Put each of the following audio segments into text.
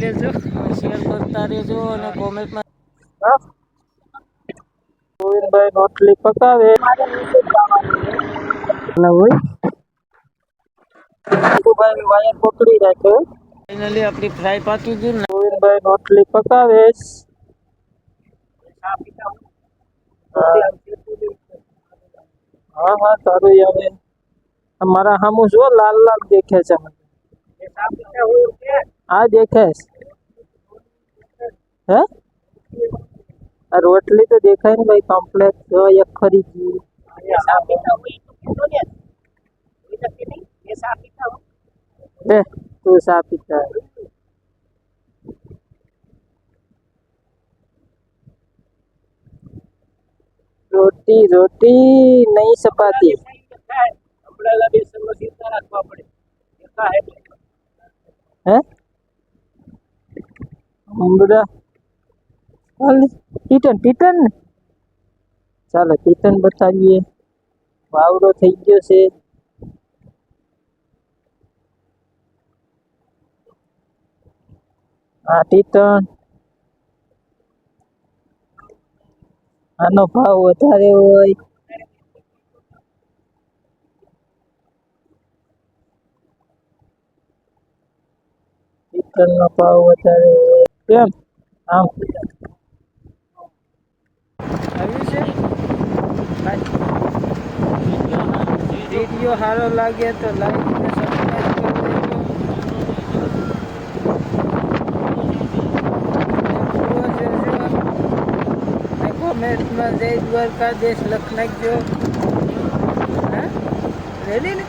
લેજો શેર કરતા રહેજો અને કોમેન્ટમાં ગોવિંદભાઈ રોટલી પકાવે અને હોય ભાઈ વાયર પકડી રાખ્યો ફાઇનલી આપણી ફ્રાય પાકી ગઈ ને ગોવિંદભાઈ રોટલી પકાવે હા હા સારું આવે મારા સામું જો લાલ લાલ દેખે છે મને. હા દેખાય હે? આ રોટલી તો દેખાય ને ભાઈ કમ્પ્લેટ જો એક ખરી ગયું બે તું સા પીતા રોટી રોટી નહીં સપાતી હે? ચાલે પીટન ટીટન ને? ચાલો પીટન બતાવીએ. વાવડો થઈ ગયો છે. આ ટીટન. આનો ભાવ વધારે હોય. ટીટન નો ભાવ વધારે હોય. કેમ? આમ આવ્યું છે? વીડિયો સારો લાગે તો લાઈક અને સબસ્ક્રાઈબ કરી દેજો. કોમેન્ટમાં જય દ્વારકાધીશ લખ નાખજો. હા? રેડી ને?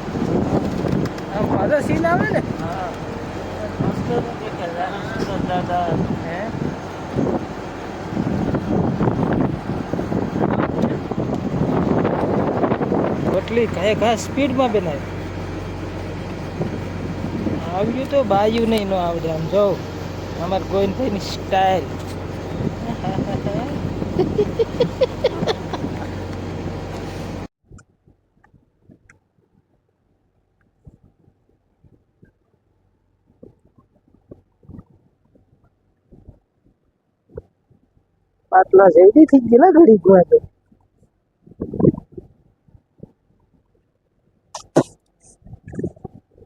આમ મારો સીન આવે ને? હે. રોટલી કયા કયા સ્પીડમાં બનાવી આવ્યું તો બાયું નહીં નો આવડે આમ જો. અમાર ગોવિંદભાઈની સ્ટાઇલ પાટલા જેવડી થઈ ગયેલા ઘડી ગુવા તો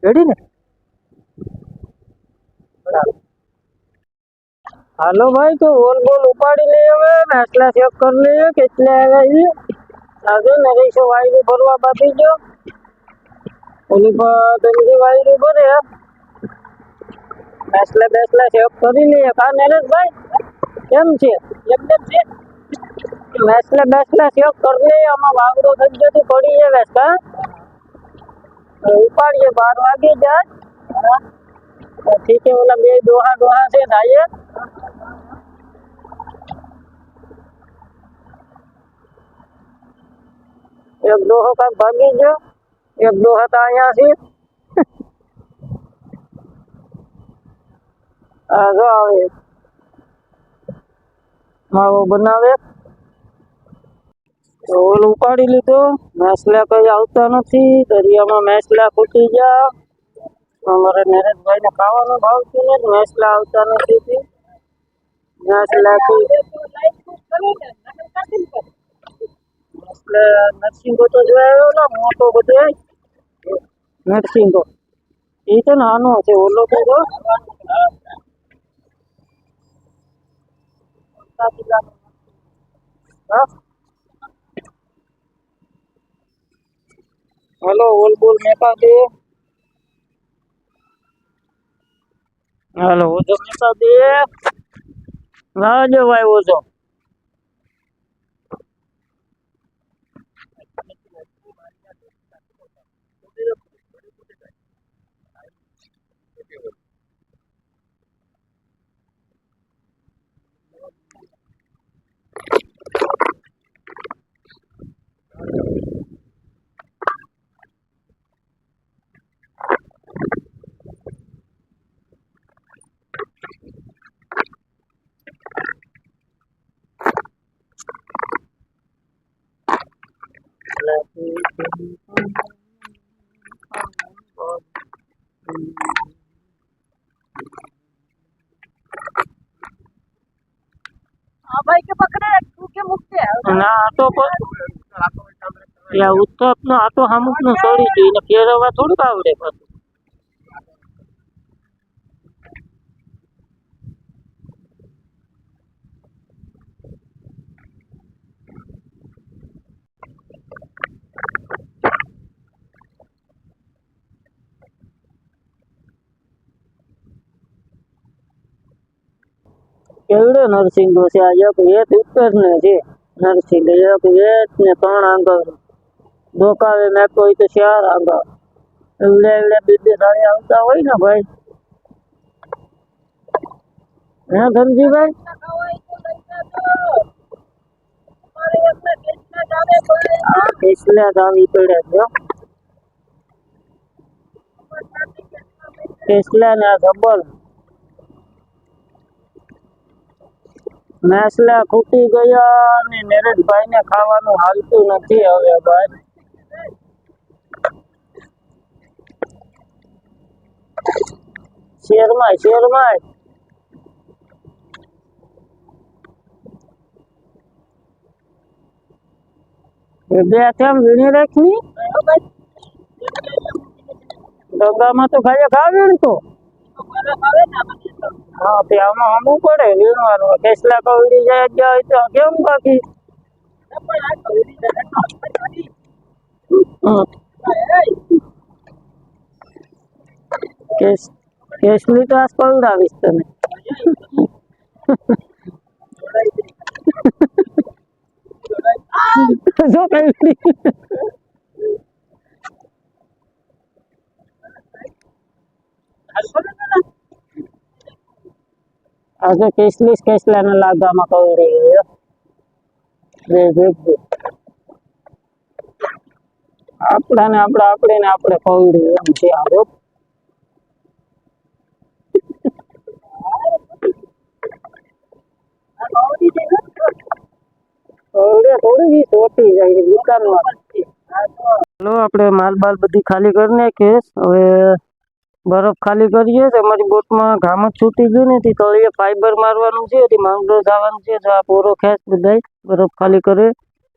ઘડી ને? હાલો ભાઈ, તો ઓલ બોલ ઉપાડી લઈએ હવે આટલા ચેક કરી લઈએ, કેટલા આવ્યા છે આજે નરેશો વાયરું ભરવા બાકી ગયો. ઓલી પર વાયરું ભરે બેસલા બેસલા ચેક કરી લઈએ. કા નરેશભાઈ? કેમ છે. એકદમ છે. વેસલે બેસલે સેવ કરી લઈએ આમાં વાગડો થઈ ગયો તો પડી જાય બેસતા ઉપાડીએ, બાર વાગે જાય. ઠીક છે, ઓલા બે દોહા ડોહા છે થાય એક દોહો કાંક ભાગી ગયો, એક ડોહા તો અહીંયા છે. જો આવે માવો બનાવે. ઓલું ઉપાડી લીધો. મેસલા કઈ આવતા નથી. દરિયામાં મેસલા ખૂટી ગયા. અમારે નરેશભાઈ ને ખાવાનો ભાવ છે ને મેસલા આવતા નથી થી. મેસલા નરસિંગો તો જોયો ને, મોટો બધો. નરસિંગો એ તો નાનો છે, ઓલો તો જો હા હલો ઓલ બોલ મેકા દે હાલો ઓજો મેકા દે રાજો ભાઈ ઓજો ભાઈ કે પકડે તું ના આ તો યા ઉત્તપ નો આ ફેરવવા થોડુંક આવડે પછી કેવડો નરસિંહ છે? આ એક વેત ઉપર ને છે નરસિંહ, એક વેત ને ત્રણ આંગળ. ડોકાવે નાખો હોય તો ચાર આંગળ. એવડે એવડે બે બે સાડી આવતા હોય ને ભાઈ? હે, ધનજીભાઈ? પડે કેસલા ને આ મેસલા ખૂટી ગયા અને નરેશભાઈ ને ખાવાનું હાલતું નથી હવે ભાઈ શેરમાય શેરમાય. બે કેમ વીણી રાખની ડગામાં તો ખાલી ખા વીણતો હા, તે આમાં હમું પડે વીણવાનું કેસલા કવડી જાય હોય તો. કેસલી તો આજ પવડાવીશ તને. જો આ તો કેસલી કેસલા ના લાગામાં કવડી ગયો બે ભેગું આપડા ને આપડા આપણે ને આપણે કવડી એમ છે આ જો કવડે થોડી બી સોટી જાય દુકાનમાં ચલો આપણે માલ બાલ બધી ખાલી કરી નાખીએ હવે બરફ ખાલી કરીએ તો અમારી બોટમાં ઘામ જ છૂટી ગયું ને તે તળિયે ફાઈબર મારવાનું છે એથી માંગડો જવાનું છે તો આ પોરો ખેંચ બધાય બરફ ખાલી કરે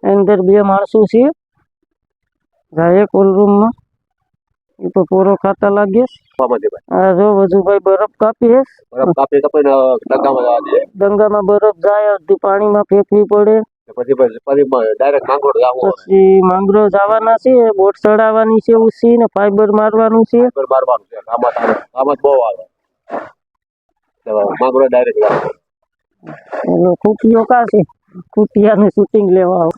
અંદર બે માણસો છે જાય કોલ રૂમમાં એ તો પોરો ખાતા લાગે આ જો વજુભાઈ બરફ કાપીએ બરફ કાપી કાપીને ડગામાં જવા દે. ડંગામાં બરફ જાય અડધી પાણીમાં ફેંકવી પડે. પછી પછી ડાયરેક્ટ માંગરોળ જવાનું પછી માંગરોળ જવાના છે બોટ ચડાવવાની છે ઉસી ને ફાઈબર મારવાનું છે. ફાઈબર મારવાનું છે આમાં આમાં બહુ આવે. માંગરોળ ડાયરેક્ટ જવાનું એનો ખૂટીઓ છે? ખૂટિયાનું શૂટિંગ લેવા આવો.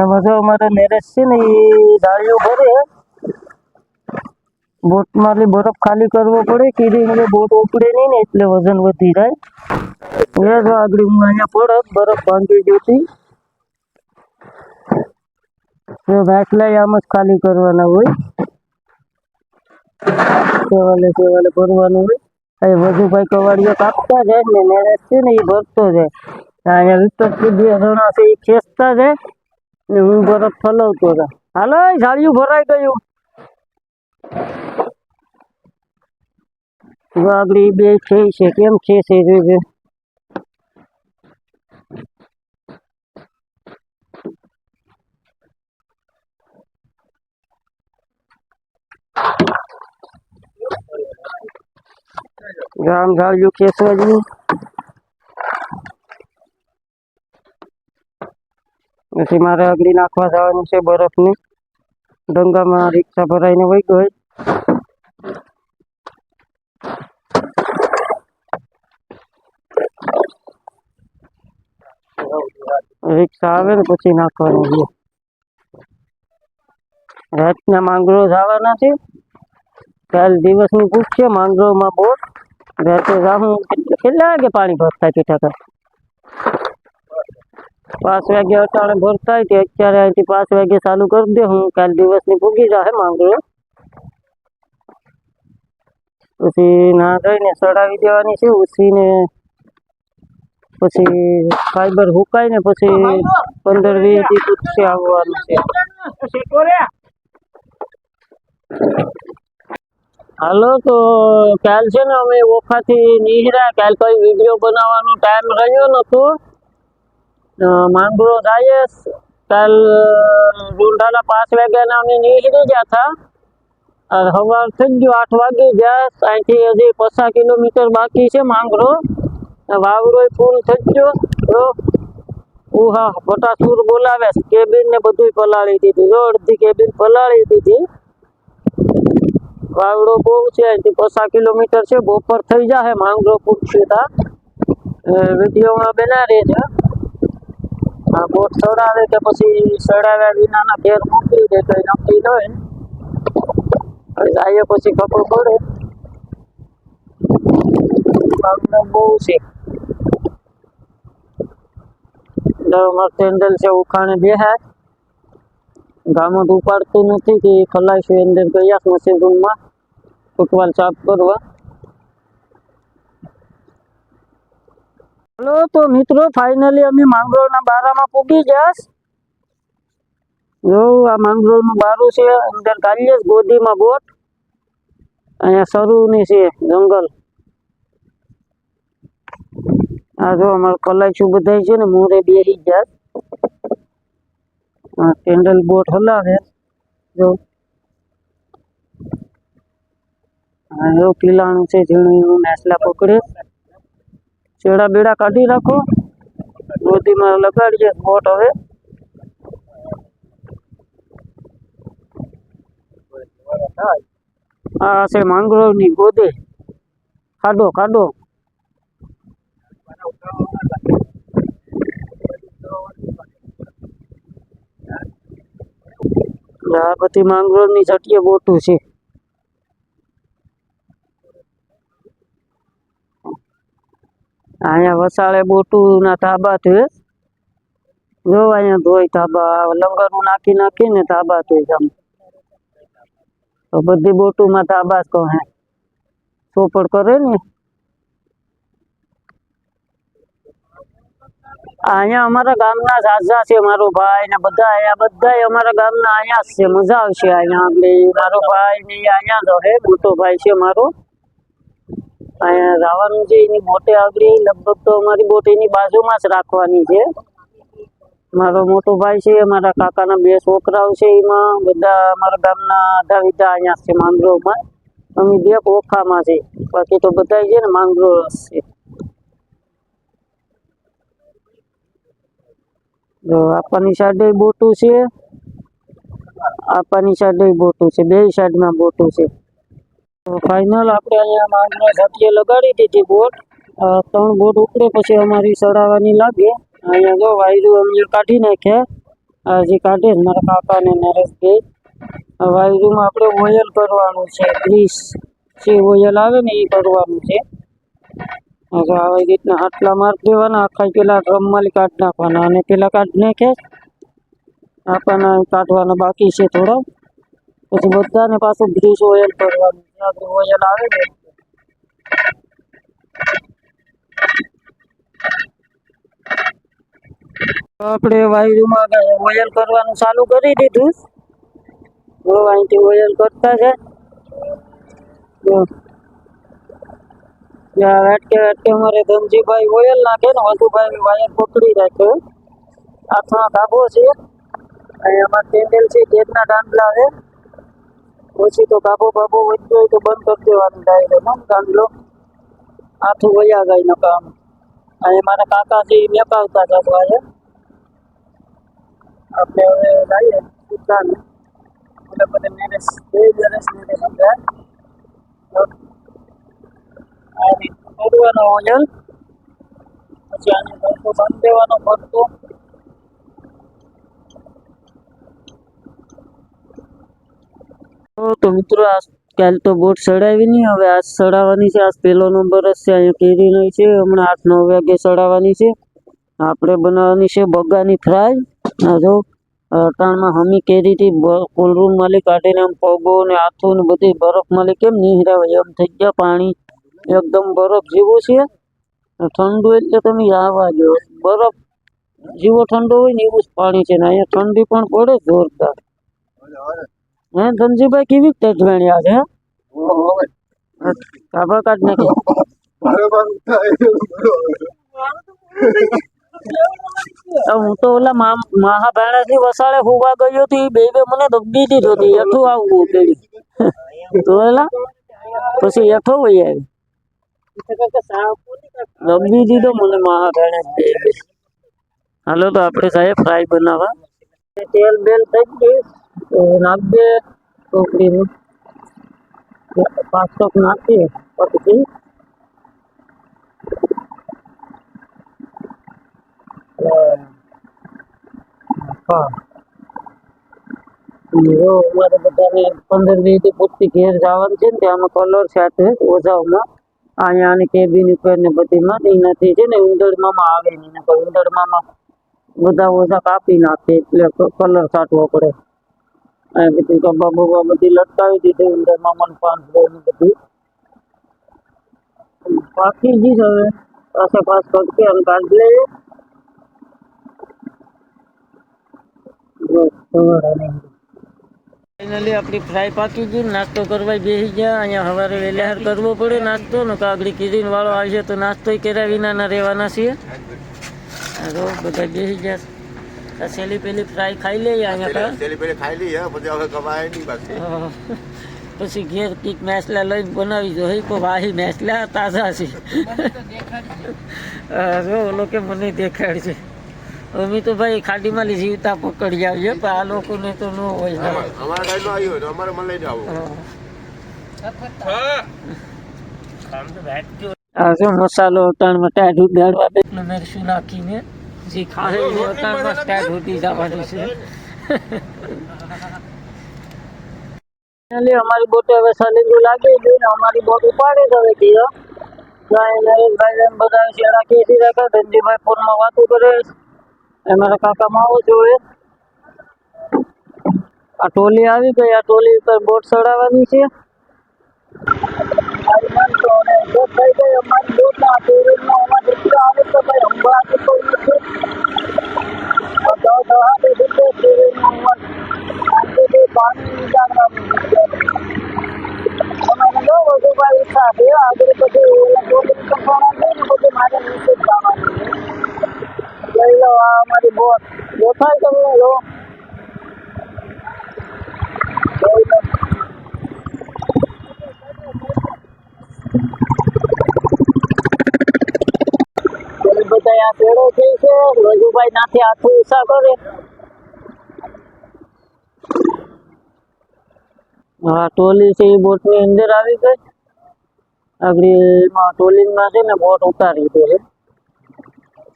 એમાં જો અમારે નેરેજ છે ને એ ડાળીઓ ભરે. બોટમાં એટલે બરફ ખાલી કરવો પડે કીડી એટલે બોટ ઉપડે નહીં ને એટલે વજન વધી જાય. આગળ હું અહીંયા પડત બરફ બાંધી ગઈ તો વાટલાય આમ જ ખાલી કરવાના હોય. સેવાલે સેવાલે ભરવાનું હોય. અહીં વધુભાઈ કવાડીઓ કાપતા જાય ને મેરેજ છે ને એ ભરતો જાય. અહીંયા વિપક્ષી બે જણા છે, એ ખેંચતા જાય ને હું બરફ ફલાવતો જાય હાલો ઝાડિયું ભરાઈ ગયું. આગળ બે છે કેમ છે છે ગામ ખેંચવા જેવું પછી મારે આગળ નાખવા જવાનું છે બરફની. ડંગામાં રિક્ષા ભરાઈને વહી ગઈ. રિક્ષા આવે ને પછી નાખવાની. છે રાતના માંગરો જવાના છે. કાલ દિવસની ભૂખ છે માંગરોમાં બોટ. રાતે જાઉં કેટલા વાગે પાણી ભરતા છે ટકા પાંચ વાગે અટાણે ભરતા હોય તે અત્યારે અહીંથી પાંચ વાગે ચાલુ કરી દે. હું કાલ દિવસની ભૂગી જાહે માંગરો. પછી ના ધોઈને ચડાવી દેવાની છે. ઉસીને પછી ફાઈબર હુકાય ને પછી પંદર વીસ દી પછી આવવાનું છે. હાલો, તો કાલ છે ને અમે ઓખાથી નીકળ્યા કાલ કોઈ વીડિયો બનાવવાનો ટાઈમ રહ્યો નતો. માંગરો જાય કાલ રૂંઢાના પાંચ વાગ્યાના અમે નીકળી ગયા હતા. સવાર થઈ ગયો આઠ વાગી ગયા. અહીંથી હજી પચાસ કિલોમીટર બાકી છે માંગરો. વાવરો ફૂલ થઈ ગયો. ઉહા ફટાસુર બોલાવે કેબિન ને બધું પલાળી દીધી. અડધી કેબિન પલાળી દીધી. વાવડો બહુ છે અહીંથી પચાસ કિલોમીટર છે, બપોર થઈ જાય માંગરો પૂછ્યું તા. વિડીયોમાં બના રહેજો આ બોટ ચડાવે કે પછી ચડાવ્યા વિનાના ઘેર મોકલી દે તો નક્કી ન હોય. જાય પછી ખબર પડે. વાવડો બહુ છે. કેન્ડલ છે, ઉખાણે બેહાય. ગામમાં તો ઉપાડતું નથી કે ખલાઈશું અંદર ગયા મશીન રૂમમાં ફૂટવાલ સાફ કરવા. હલો, તો મિત્રો ફાઇનલી અમે માંગરોળના બારામાં પૂગી ગયા જો, આ માંગરોળનું બારું છે, અંદર કાઢીએ ગોદીમાં બોટ અહીંયા સરુની છે, જંગલ. આ જો અમારે કલાઈશું બધાય છે ને મોરે બેસી ગયા આ કેન્ડલ બોટ હલાવે જો હા એવું પીલાણું છે ઝીણું એવું નેસલા પકડે ચેડા બેડા કાઢી રાખો ગોદીમાં લગાડીએ બોટ હવે આ છે માંગરોળની ગોદી કાઢો કાઢો આ બધી માંગરોળની જટીએ બોટું છે. અહીંયા વસાળે બોટું ના તાબા છે. જો અહીંયા ધોઈ તાબા લંગરનું નાખી નાખીને તાબા ધોઈ જામ તો બધી બોટુમાં તાબા જ કહે. ચોપડ કરે ને? અહીંયા અમારા ગામના ઝાઝા છે, મારો ભાઈ ને બધા અહીંયા બધા અમારા ગામના અહીંયા જ છે, મજા આવશે અહીંયા આપણે મારો ભાઈ ને અહીંયા જ રહે, મોટો ભાઈ છે મારો. અહીંયા જવાનું છે, એની બોટે આગળ લગભગ તો અમારી બોટ એની બાજુમાં જ રાખવાની છે. મારો મોટો ભાઈ છે, મારા કાકાના બે છોકરાઓ છે એમાં, બધા અમારા ગામના આધા વિધા અહીંયા છે માંગરોમાં અમે બે ઓખામાં છે, બાકી તો બધા છે ને માંગરો છે. જો, આપવાની સાઈડે બોટું છે. આપવાની સાઈડે બોટું છે. બે સાઈડમાં બોટું છે. તો ફાઇનલ આપણે અહીંયા માંગરો ઝાટીએ લગાડી દીધી બોટ. ત્રણ બોટ ઉપડે પછી અમારી ચડાવવાની લાગે. અહીંયા જો વાયરું અમને કાઢી નાખ્યા. આજે કાઢીએ કાઢે મારા કાકા ને નરેશભાઈ વાયરુમાં આપણે ઓયલ કરવાનું છે. ગ્રીસ જે ઓયલ આવે ને એ કરવાનું છે. જો આવી રીતના આટલા માર્ક દેવાના, આખા પેલા ડ્રમમાં કાઢી નાખવાના અને પેલા કાઢી નાખે. આપણને કાઢવાના બાકી છે થોડા. પછી બધાને પાછું ગ્રીસ ઓઇલ કરવાનું જ્યાં ઓઇલ આવે ને. આપણે વાયુમાં ઓઇલ કરવાનું ચાલુ કરી દીધું. અહીંથી ઓઇલ કરતા છે વાટકે વાટકે અમારે ધનજીભાઈ ઓઇલ નાખે ને વધુભાઈ વાયર પકડી રાખ્યો હાથમાં ધાબો છે. અહીં અમારે કેન્ડલ છે ગેટના દાંડલા છે. પછી તો કાબો બાબો વધતો હોય તો બંધ કરી દેવાનું ડાયરેક્ટ હમ દાંડલો આથું વયા જાય ન કામ. અહીં મારા કાકાજી મેપાવતા જવા છે આપણે હવે લાવીએ. દુકાને એટલે બધે મેરેજ, બે મેરેજ મેરેજ સમજાય. આ ઓઇલ પછી આને ધંધો બંધ દેવાનો ભરતો. તો મિત્રો, આ કાલ તો બોટ ચડાવી નહીં, હવે આજ ચડાવવાની છે. આજ પહેલો નંબર જ છે, અહીંયા કેરી નહીં છે. હમણાં આઠ, નવ વાગે ચડાવવાની છે. આપણે બનાવવાની છે બગાની ફ્રાય. આ જો અટાણમાં હમી કેરીથી કોલરૂમ માલિક કાઢીને આમ પગો ને હાથો ને બધી બરફ માલી કેમ નીહરાવે એમ થઈ ગયા પાણી. એકદમ બરફ જેવું છે. ઠંડુ એટલે તમે આવવા જો બરફ જેવો ઠંડો હોય ને એવું જ પાણી છે ને અહીંયા ઠંડી પણ પડે જોરદાર. હે ધનજીભાઈ, કેવી રીતે આ છે? કાબા કાઢ નાખે. હું તો ઓલા મહા- મહાભારતની વસાળે હોવા ગયો હતી બે બે મને દબી દીધો હતી એઠું આવવું પેલી તો એલા, પછી એઠો વહી આવી દબી દીધો મને બે હાલો તો આપણે સાહેબ ફ્રાય બનાવવા. તેલ બેલ થઈ ગયું. નાખજે નાખ પાંચસો નાખીએ પછી. હા. અમારે બધાને પંદર વીસ પૂરતી ઘેર જવાનું છે ને ત્યાંનો કલર સાથે ઓઝાવમાં અહીંયા આની કેબિન ઉપર ને બધીમાં એનાથી છે ને, ઉંદરમાં આવે નહીં, નકર બધા ઓછા કાપી નાખે, એટલે કલર છાંટવો પડે. અહીંયા બધી બધી લટકાવી દીધી ઉંદરમાં મન પાંચ ને બધું. બાકી જ હવે પાસે પાસ કરતી અને કાઢી લઈએ. ફાઇનલી આપણી ફ્રાય પાકી ગઈ નાસ્તો કરવા બેસી ગયા. અહીંયા સવારે વહેલાહાર કરવો પડે નાસ્તો. ને કાગડી કિરીન વાળો આવશે તો નાસ્તો કર્યા વિના ના રહેવાના છીએ. આ બધા બેસી ગયા. આ સેલી પેલી ફ્રાય ખાઈ લઈએ અહીંયા ખાઈ લઈએ પછી હવે કમાય નહીં બાકી પછી ઘેર કીક મેસલા લઈને બનાવી જો હઈ વાહી મેસલા તાજા છે. જો ઓલો કે મને દેખાડ છે અમે તો ભાઈ ખાડીમાં લઈ જીવતા પકડી આવીએ પણ આ લોકોને તો ન હોય. ને. અમારા ટાઈમ આવ્યું હોય તો અમારે મને લઈને આવું. આ મસાલો ઉતાણમાં ટાઢ ઉડાડવા દે નાખીને જે ખાહે એ ઉતાણમાં ટાઢ ઉડી જવાની છે. ફાઇનલી અમારી બોટ હવે સલીંગું લાગી ગયું ને અમારી બોટ ઉપાડી જ હવે ગયો ત્યાં નરેશભાઈ ને બધા શેડા કેસી રાખે ધનજીભાઈ ફોનમાં વાતું કરે એ મારા કાકા માવો જોવે આ ટોલી આવી ગઈ, આ ટોલી ઉપર બોટ ચડાવવાની છે. બધું આગળ કપાણા છે. મારે લઈ લો, આ અમારી બોટ. દેખાય તમને આ પેડો છે છે. રજુભાઈ નાથી હાથું ઈસા કરે. હા ટોલી છે, એ બોટની અંદર આવી ગઈ. આગળ ટોલી ટોલીમાં છે ને, બોટ ઉતારી દે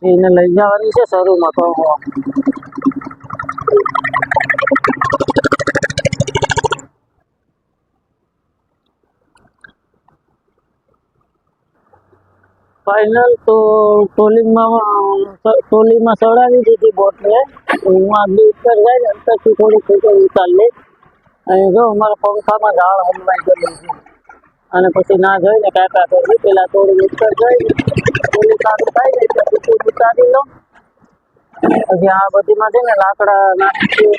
એને લઈ જવાની છે શરૂમાં તો. ફાઇનલ તો ટોલિંગમાં ટ્રોલીમાં સડાવી દીધી બોટને. હું આગળ ઉપર જાય ને અંતરથી થોડી ખેતર ઉતાર લઈ અહીં જો અમારા પંખામાં ઝાડ હલવાઈ ગયેલું છે. અને પછી ના જઈને કાકા તો પેલા થોડું ઉપર જોઈ. થોડું સારું થાય ને એટલે પછી ઉતારી લો. પછી આ બધીમાં છે ને લાકડા નાખીએ.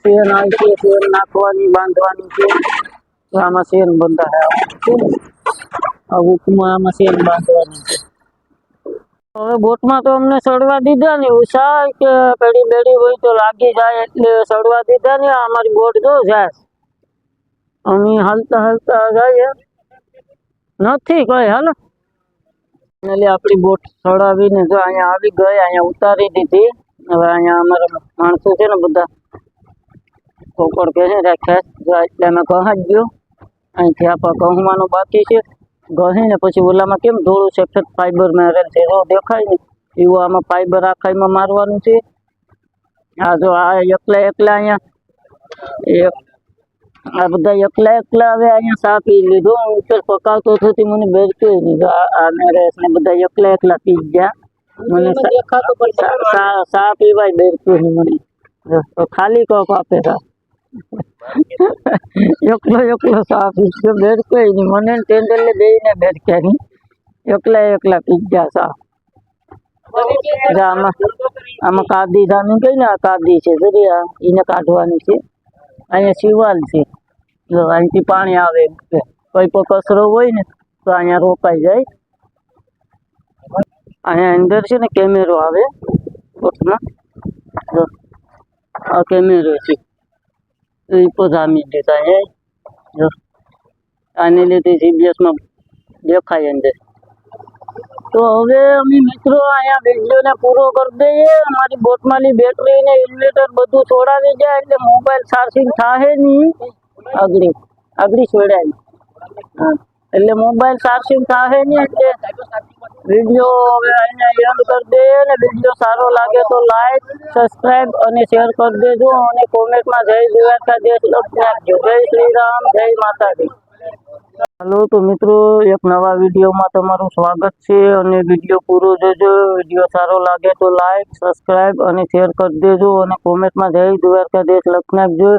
શેર નાખીએ, શેર નાખવાની, બાંધવાની છે. આમાં શેર બંધાયા. છે આ હુકમાં આમાં શેર બાંધવાની છે. હવે બોટમાં તો અમને સડવા દીધા ને ઉષા કે પેડી બેડી હોય તો લાગી જાય એટલે સડવા દીધા ને અમારી બોટ જો જાય. અમે હાલતા હાલતા જઈએ. નથી કઈ, હાલ. એટલે આપણી બોટ સડાવીને જો અહીંયા આવી ગઈ, અહીંયા ઉતારી દીધી. હવે અહીંયા અમારા માણસો છે ને બધા કોકડ છે. રાખ્યા એટલે અમે કહા જ ગયો. અહીંથી આપણે કહવાનું બાકી છે. ગહીને પછી ઓલામાં કેમ ધોળું સફેદ ફાઈબર મારેલ છે જો દેખાય ને. એવું આમાં ફાઈબર આખાઈમાં મારવાનું છે. આ જો આ એકલા એકલા અહીંયા એક આ બધા એકલા એકલા હવે અહીંયા સા પી લીધું. હું પકાવતો હતો તે મને બેસતું લીધો. આ નરેશ ને બધા એકલા એકલા પી ગયા. મને સા- પીવાય નહીં મને. તો ખાલી કોક આપે સા એકલો એકલો સા પીજો બેસતું નહીં મને ને ટેન્ડરને બેયને બેઠ્યા નહીં એકલા એકલા પી ગયા સા. આમાં આમાં કાદી ધાની કઈ ને આ કાદી છે. જરી એને કાઢવાની છે. અહીંયા શિવાલ છે. જો અહીંથી પાણી આવે કોઈ કોઈ કચરો હોય ને, તો અહીંયા રોકાઈ જાય. અહીંયા અંદર છે ને કેમેરો આવે. બોટમાં જો, આ કેમેરો છે. એ પોધામી દેતા અહીંયા જો, આને લીધે સીબીએસમાં દેખાય અંદર. તો હવે અમે મિત્રો અહીંયા વિડીયોને પૂરો કરી દઈએ. અમારી બોટમાંની બેટરી ને ઇન્વર્ટર બધું છોડાવી જાય એટલે મોબાઈલ ચાર્જિંગ થાય નહીં. આગળ આગળ છોડાય. એટલે મોબાઈલ ચાર્જિંગ થાય નહીં, એટલે વીડિયો હવે અહીંયા એન્ડ કરી દઈએ ને વીડિયો સારો લાગે તો લાઈક સબસ્ક્રાઇબ અને શેર કરી દેજો અને કોમેન્ટમાં જય દ્વારકાધીશ લખી નાખજો જય શ્રી રામ, જય માતાજી. હાલો, તો મિત્રો, એક નવા વિડીયોમાં તમારું સ્વાગત છે અને વીડિયો પૂરો જોજો. વીડિયો સારો લાગે તો લાઈક સબસ્ક્રાઇબ અને શેર કરી દેજો અને કોમેન્ટમાં જય દ્વારકાધીશ લખી નાખજો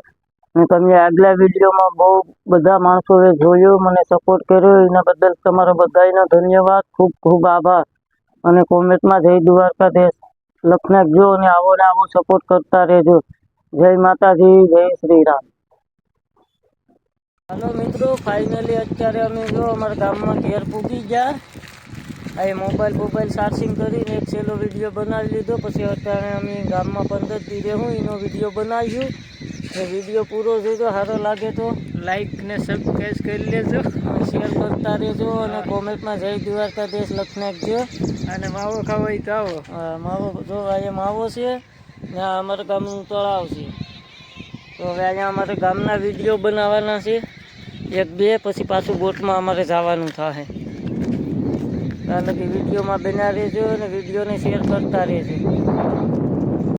અને તમે આગલા વિડીયોમાં બહુ બધા માણસોએ જોયો, મને સપોર્ટ કર્યો. એના બદલ તમારા બધાનો ધન્યવાદ. ખૂબ ખૂબ આભાર. અને કોમેન્ટમાં જય દ્વારકાધીશ લખી નાખજો અને આવો ને આવો સપોર્ટ કરતા રહેજો. જય માતાજી, જય શ્રી રામ. હાલો મિત્રો ફાઇનલી અત્યારે અમે જો અમારા ગામમાં ઘેર પૂગી ગયા. આ મોબાઈલ મોબાઈલ ચાર્જિંગ કરીને એક છેલ્લો વીડિયો બનાવી લીધો. પછી અત્યારે અમે ગામમાં પંદર દી હું એનો વીડિયો બનાવ્યું. એ વીડિયો પૂરો જોજો સારો લાગે તો લાઈક ને સબસ્ક્રાઈબ કરી લેજો. શેર કરતા રહેજો અને કોમેન્ટમાં જય દ્વારકાધીશ લખી નાખજો. અને માવો ખાવો તો આવો. માવો જો અહીંયા માવો છે ને અમારા ગામનું તળાવ છે. તો હવે અહીંયા અમારે ગામના વીડિયો બનાવવાના છે. એક બે પછી પાછું બોટમાં અમારે જવાનું થશે કારણ કે વિડીયોમાં બના રહેજો અને વિડીયોને શેર કરતા રહેજો.